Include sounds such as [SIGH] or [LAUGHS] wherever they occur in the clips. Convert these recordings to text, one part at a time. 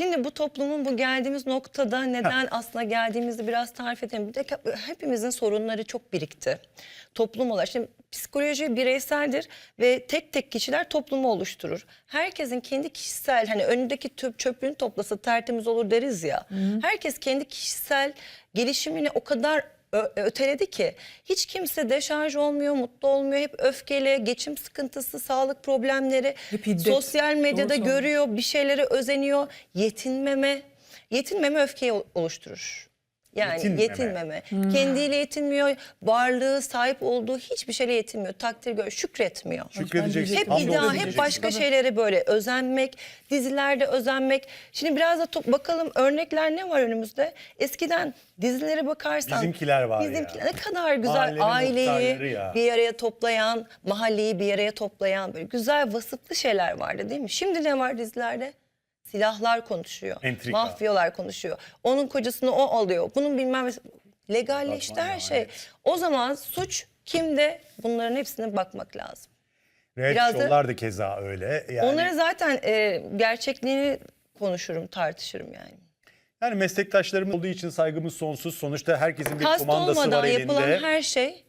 Şimdi bu toplumun bu geldiğimiz noktada neden aslında geldiğimizi biraz tarif edelim. Bir de hepimizin sorunları çok birikti. Toplum olarak. Şimdi psikoloji bireyseldir ve tek tek kişiler toplumu oluşturur. Herkesin kendi kişisel hani önündeki tüp çöplüğünü toplasa tertemiz olur deriz ya. Herkes kendi kişisel gelişimini o kadar öteledi ki hiç kimse deşarj olmuyor, mutlu olmuyor. Hep öfkeli, geçim sıkıntısı, sağlık problemleri. Hep hiddet. Sosyal medyada Doğru görüyor, bir şeylere özeniyor. Yetinmeme, yetinmeme öfkeyi ol- oluşturur. Yani Yetinmeme. yetinmeme. Kendiyle yetinmiyor. Varlığı, sahip olduğu hiçbir şeyle yetinmiyor. Takdir gör, şükretmiyor. Şükredeceksin. Hep hamdolsun iddia, hep diyeceksin. başka şeylere böyle özenmek, dizilerde özenmek. Şimdi biraz da top, bakalım örnekler ne var önümüzde? Eskiden dizilere bakarsan Bizimkiler var ya. bizimkiler ne kadar güzel Mahallenin muhtarları aileyi ya. bir araya toplayan, mahalleyi bir araya toplayan böyle güzel vasıflı şeyler vardı değil mi? Şimdi ne var dizilerde? Silahlar konuşuyor. Entrika. Mafyalar konuşuyor. Onun kocasını o alıyor. Bunun bilmem legalleşti her şey. O zaman suç kimde? Bunların hepsine bakmak lazım. Reality Biraz da- da keza öyle. Yani, Onları zaten e, gerçekliğini konuşurum, tartışırım yani. yani meslektaşlarım olduğu için saygımız sonsuz. Sonuçta herkesin bir Kast kumandası olmadan var elinde. yapılan her şey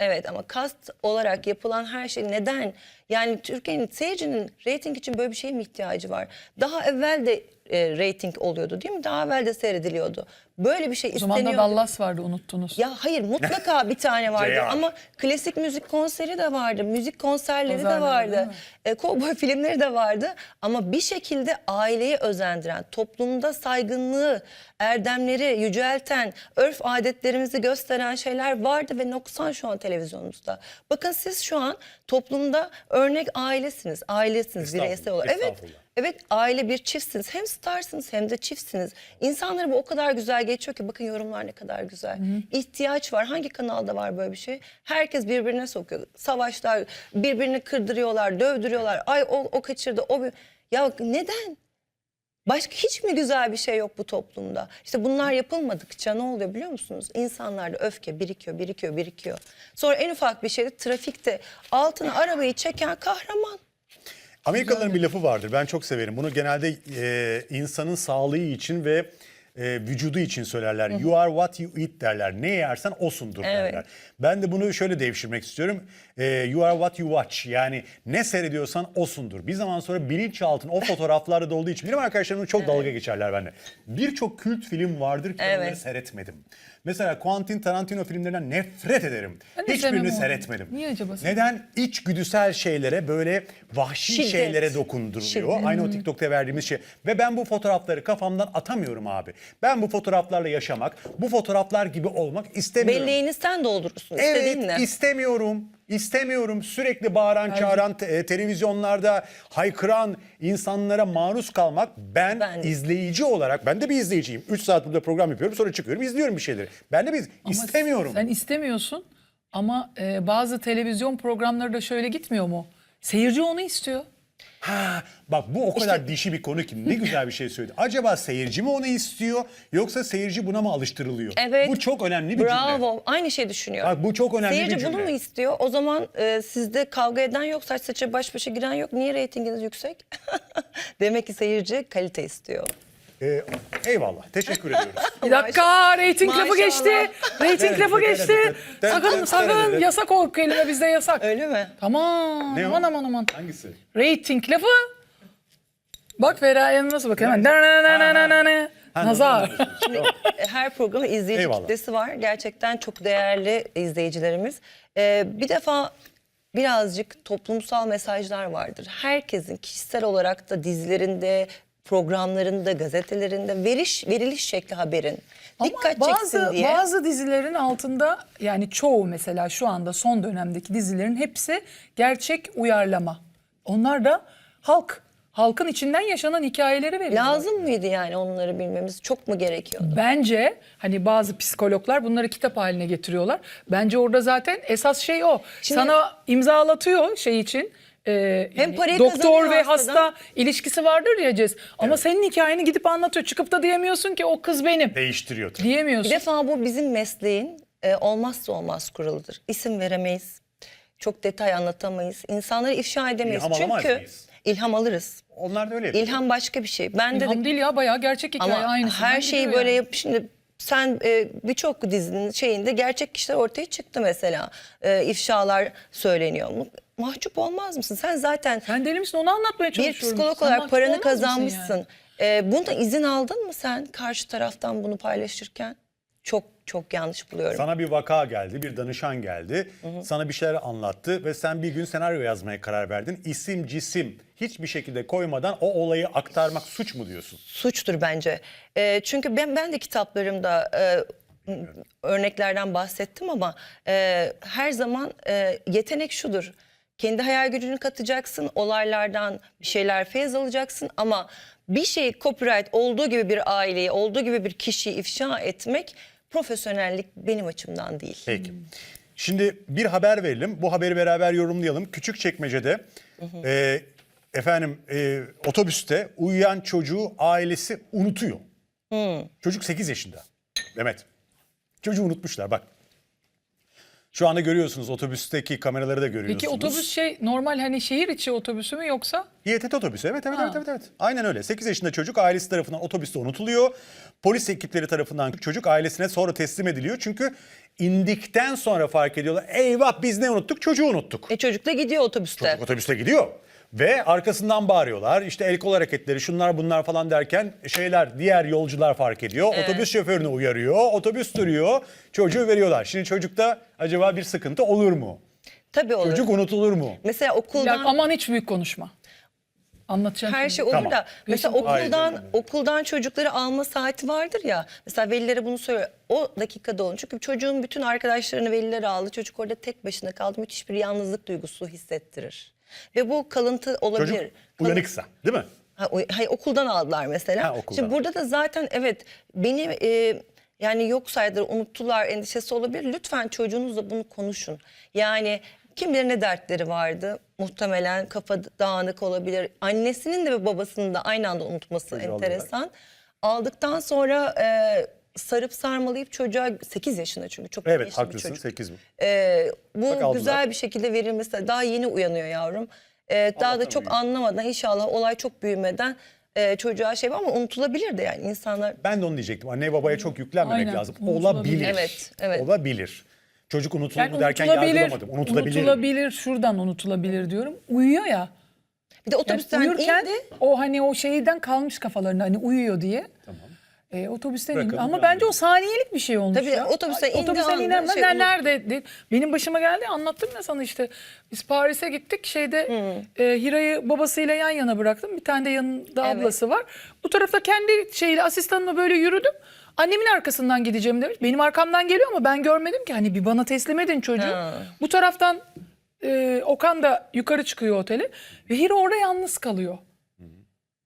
evet ama kast olarak yapılan her şey neden? Yani Türkiye'nin seyircinin reyting için böyle bir şeye mi ihtiyacı var? Daha evvel de e, reyting oluyordu değil mi? Daha evvel de seyrediliyordu. Böyle bir şey O zaman da isteniyordu. Dallas vardı unuttunuz. Ya hayır mutlaka bir tane [LAUGHS] vardı ama klasik müzik konseri de vardı, müzik konserleri de Pazarları vardı, e, kovboy filmleri de vardı. Ama bir şekilde aileyi özendiren, toplumda saygınlığı, erdemleri yücelten, örf adetlerimizi gösteren şeyler vardı ve noksan şu an televizyonumuzda. Bakın siz şu an toplumda örnek ailesiniz, ailesiniz bireysel olarak. Evet. Evet aile bir çiftsiniz. Hem starsınız hem de çiftsiniz. İnsanları bu o kadar güzel geçiyor ki bakın yorumlar ne kadar güzel. İhtiyaç var. Hangi kanalda var böyle bir şey? Herkes birbirine sokuyor. Savaşlar, birbirini kırdırıyorlar, dövdürüyorlar. Ay o, o kaçırdı, o bir... Ya neden? Başka hiç mi güzel bir şey yok bu toplumda? İşte bunlar yapılmadıkça ne oluyor biliyor musunuz? İnsanlarda öfke birikiyor, birikiyor, birikiyor. Sonra en ufak bir şeyde trafikte altına arabayı çeken kahraman. Amerikalıların bir lafı vardır. Ben çok severim. Bunu genelde e, insanın sağlığı için ve e, vücudu için söylerler. You are what you eat derler. Ne yersen osundur Evet. derler. Ben de bunu şöyle devşirmek istiyorum. E, you are what you watch. Yani ne seyrediyorsan osundur. Bir zaman sonra bilinçaltın o fotoğraflarda da olduğu için benim arkadaşlarım çok dalga geçerler bende. Birçok kült film vardır ki ben onları Evet. seyretmedim. Mesela Quentin Tarantino filmlerinden nefret ederim. Ben de sevmem Hiçbirini onu. seyretmedim. Niye acaba? Neden? İçgüdüsel şeylere böyle vahşi Şiddet. şeylere dokunduruyor. Şiddet. Aynı o TikTok'ta verdiğimiz şey. Ve ben bu fotoğrafları kafamdan atamıyorum abi. Ben bu fotoğraflarla yaşamak, bu fotoğraflar gibi olmak istemiyorum. Belleğini sen doldurursun istediğinle. Evet istemiyorum. İstemiyorum. Sürekli bağıran, çağıran, te- e, televizyonlarda haykıran insanlara maruz kalmak ben, Ben izleyici olarak, ben de bir izleyiciyim. 3 saat burada program yapıyorum sonra çıkıyorum izliyorum bir şeyleri. Ben de bir Ama istemiyorum. Sen istemiyorsun ama e, bazı televizyon programları da şöyle gitmiyor mu? Seyirci onu istiyor. Ha, bak bu o kadar dişi bir konu ki ne güzel bir şey söyledi. Acaba seyirci mi onu istiyor yoksa seyirci buna mı alıştırılıyor? Evet. Bu çok önemli bir cümle. Bravo. Aynı şey düşünüyor. Bak bu çok önemli Seyirci bir cümle. bunu mu istiyor? O zaman e, sizde kavga eden yok, saç saça baş başa giren yok. Niye reytinginiz yüksek? [LAUGHS] Demek ki seyirci kalite istiyor. Ee, eyvallah. Teşekkür ediyoruz. [LAUGHS] Bir dakika reyting lafı Maşallah. geçti. Reyting lafı geçti. Sakın sakın yasak o kelime bizde yasak. Öyle mi? Tamam Ne o? aman aman aman. Hangisi? Rating lafı. Bak Feraye nasıl bakıyor hemen. Nananananana. Nazar. Tamam. E, Her programın izleyici Eyvallah. kitlesi var. Gerçekten çok değerli izleyicilerimiz. E, bir defa birazcık toplumsal mesajlar vardır. Herkesin kişisel olarak da dizilerinde, programlarında, gazetelerinde veriş veriliş şekli haberin dikkat Ama çeksin bazı, diye. Bazı dizilerin altında yani çoğu mesela şu anda son dönemdeki dizilerin hepsi gerçek uyarlama. Onlar da halk, halkın içinden yaşanan hikayeleri veriyor. Lazım mıydı yani onları bilmemiz? Çok mu gerekiyordu? Bence hani bazı psikologlar bunları kitap haline getiriyorlar. Bence orada zaten esas şey o. Şimdi- Sana imzalatıyor şey için. E, yani parayı doktor kazanıyor ve hastadan. hasta ilişkisi vardır ya Cez. Ama senin hikayeni gidip anlatıyor. Çıkıp da diyemiyorsun ki o kız benim. Değiştiriyor tabii. Bir Diyemiyorsun. defa bu bizim mesleğin e, olmazsa olmaz kuralıdır. İsim veremeyiz. Çok detay anlatamayız. İnsanları ifşa edemeyiz. Yağmalamaz Çünkü mıyız? İlham alırız. Onlar da öyle yapıyor. İlham başka bir şey. Ben de İlham değil ya bayağı gerçek hikaye ama aynısı. her şeyi böyle yap şimdi sen e, birçok dizinin şeyinde gerçek kişiler ortaya çıktı mesela. E, ifşalar söyleniyor. Mu- Mahcup olmaz mısın? Sen zaten Sen deli misin onu anlatmaya bir çalışıyorum. psikolog Sen olarak mahcup paranı olmaz mısın kazanmışsın. yani? E, bundan izin aldın mı sen karşı taraftan bunu paylaşırken? Çok çok yanlış buluyorum. Sana bir vaka geldi, bir danışan geldi. Sana bir şeyler anlattı ve sen bir gün senaryo yazmaya karar verdin. İsim, cisim hiçbir şekilde koymadan o olayı aktarmak suç mu diyorsun? suçtur bence. E, çünkü ben ben de kitaplarımda e, m- örneklerden bahsettim ama e, her zaman e, yetenek şudur. Kendi hayal gücünü katacaksın, olaylardan bir şeyler feyz alacaksın ama bir şeyi copyright olduğu gibi bir aileyi, olduğu gibi bir kişiyi ifşa etmek profesyonellik benim açımdan değil. Peki. Şimdi bir haber verelim. Bu haberi beraber yorumlayalım. Küçükçekmece'de e, efendim e, otobüste uyuyan çocuğu ailesi unutuyor. Çocuk 8 yaşında. Mehmet. Çocuğu unutmuşlar bak. Şu anda görüyorsunuz otobüsteki kameraları da görüyorsunuz. Peki otobüs şey normal hani şehir içi otobüsü mü yoksa? İETT otobüsü evet evet, Ha. evet evet evet. Aynen öyle. 8 yaşında çocuk ailesi tarafından otobüste unutuluyor. Polis ekipleri tarafından çocuk ailesine sonra teslim ediliyor. Çünkü indikten sonra fark ediyorlar. Eyvah biz ne unuttuk? Çocuğu unuttuk. E çocuk da gidiyor otobüste. Çocuk otobüste gidiyor. Ve arkasından bağırıyorlar. İşte el kol hareketleri şunlar bunlar falan derken şeyler diğer yolcular fark ediyor. Otobüs şoförünü uyarıyor. Otobüs duruyor. Çocuğu veriyorlar. Şimdi çocukta acaba bir sıkıntı olur mu? Tabii olur. Çocuk unutulur mu? Mesela Ya, okuldan aman hiç büyük konuşma. Anlatacağım. Her şey olur Tamam. da mesela okuldan Aynen. okuldan çocukları alma saati vardır ya. Mesela velilere bunu söylüyor. O dakikada olun. Çünkü çocuğun bütün arkadaşlarını veliler aldı. Çocuk orada tek başına kaldı. Müthiş bir yalnızlık duygusu hissettirir. Ve bu kalıntı olabilir. Çocuk uyanıksa değil mi? Hayır, okuldan aldılar mesela. Ha, okuldan. Şimdi burada da zaten evet beni e, yani yok saydılar, unuttular endişesi olabilir. Lütfen çocuğunuzla bunu konuşun. Yani kim bilir ne dertleri vardı. Muhtemelen kafa dağınık olabilir. Annesinin de ve babasının da aynı anda unutması Çocuğu enteresan. Aldıktan sonra e, sarıp sarmalayıp çocuğa 8 yaşında çünkü çok Evet bir haklısın çocuk. 8 mi? Ee, bu Bak aldılar. güzel bir şekilde verilmesi daha yeni uyanıyor yavrum. Ee, daha da çok anlamadan inşallah olay çok büyümeden e, çocuğa şey var ama unutulabilir de yani insanlar Ben de onu diyecektim. Anne babaya çok yüklenmemek Aynen, lazım. Olabilir. Evet, evet. Olabilir. Çocuk unutuldu Yani derken yargılamadım. Unutulabilir. unutulabilir, şuradan unutulabilir diyorum. Uyuyor ya. bir de Yani otobüsten uyurken indi. o hani o şeyden kalmış kafalarında hani uyuyor diye. Tamam. E, otobüsten Bırakalım, indi. Ama bence o saniyelik bir şey olmuş Tabii, ya. otobüsten indi Otobüsten anda inen ben şey "Ben nerede? de- Benim başıma geldi anlattım ya sana işte. Biz Paris'e gittik şeyde Hmm. e, Hira'yı babasıyla yan yana bıraktım. Bir tane de yanında Evet. ablası var. Bu tarafta kendi şeyle asistanımla böyle yürüdüm. Annemin arkasından gideceğim demiş. Benim arkamdan geliyor ama ben görmedim ki. Hani bir bana teslim edin çocuğu. Ha. Bu taraftan e, Okan da yukarı çıkıyor otele. Ve Hira orada yalnız kalıyor.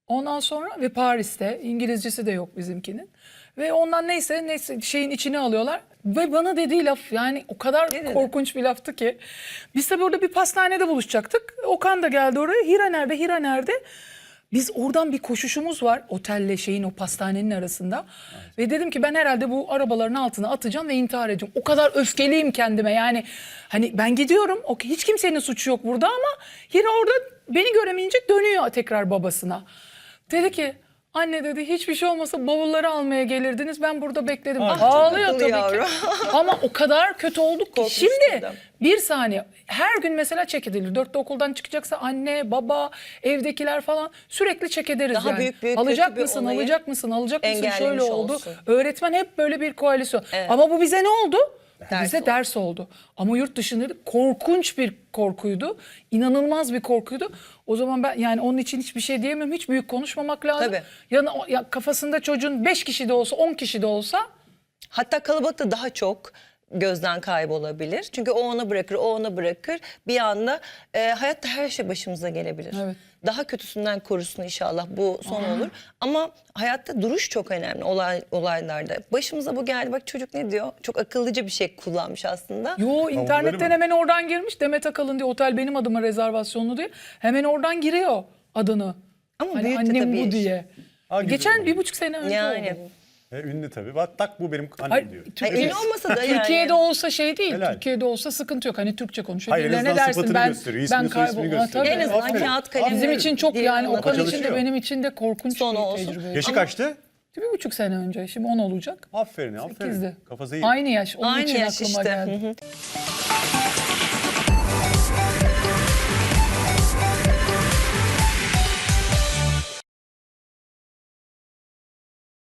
Ondan sonra ve Paris'te İngilizcesi de yok bizimkinin. Ve ondan neyse neyse şeyin içine alıyorlar. Ve bana dediği laf yani o kadar Ne dedi? korkunç bir laftı ki. Biz de burada bir pastanede buluşacaktık. Okan da geldi oraya. Hira nerede? Hira nerede? Biz oradan bir koşuşumuz var otelle şeyin o pastanenin arasında. Ve dedim ki ben herhalde bu arabaların altına atacağım ve intihar edeceğim. O kadar öfkeliyim kendime yani. Hani ben gidiyorum. Hiç kimsenin suçu yok burada ama Hira orada beni göremeyince dönüyor tekrar babasına. Dedi ki anne dedi hiçbir şey olmasa bavulları almaya gelirdiniz. Ben burada bekledim. Ah, Ağlıyor tabii akıllı ki. yavrum. [LAUGHS] Ama o kadar kötü olduk ki. Korkmuştum Şimdi da. bir saniye her gün mesela çek edilir. Dörtte okuldan çıkacaksa anne, baba, evdekiler falan sürekli çek ederiz Daha yani. büyük bir alacak kötü bir mısın, olayı alacak mısın, alacak mısın şöyle engellemiş oldu. olsun. Öğretmen hep böyle bir koalisyon. Evet. Ama bu bize ne oldu? Ders bize oldu. ders oldu. Ama yurt dışında da korkunç bir korkuydu. İnanılmaz bir korkuydu. O zaman ben yani onun için hiçbir şey diyemem. Hiç büyük konuşmamak lazım. Tabii. Yani ya kafasında çocuğun 5 kişi de olsa 10 kişi de olsa Hatta kalabalıkta daha çok gözden kaybolabilir. Çünkü o ona bırakır, o ona bırakır. Bir anda e, hayatta her şey başımıza gelebilir. Evet. Daha kötüsünden korusun inşallah bu son olur. Ama hayatta duruş çok önemli olay, olaylarda. Başımıza bu geldi. Bak çocuk ne diyor? Çok akıllıca bir şey kullanmış aslında. Yo internetten hemen oradan girmiş. Demet Akalın diye otel benim adıma rezervasyonlu diye. Hemen oradan giriyor adını. Ama Hani annem tabii bu diye. Geçen bir buçuk sene önce Yani. oldu bu. E, ünlü tabii. Bak tak bu benim annem Hayır, diyor. Türkiye- Ay, ünlü olmasa da yani. Türkiye'de olsa şey değil. Helal. Türkiye'de olsa sıkıntı yok. Hani Türkçe konuşuyor. Hayır, en Birilerine azından dersin sıfatını ben gösteriyor, ben ismini, soy ismini kaybol. Ha, gösteriyor. tabii. En azından Aferin. kağıt kalem. Bizim için çok yani Okan anlatabiliyor. için de benim için de korkunç Sonu bir olsun. tecrübe. Yaşı kaçtı? Bir buçuk sene önce. Şimdi 10 olacak. Aferin aferin. Sekizdi. Kafası iyi. Aynı yaş. Onun Aynı için yaş aklıma işte. geldi.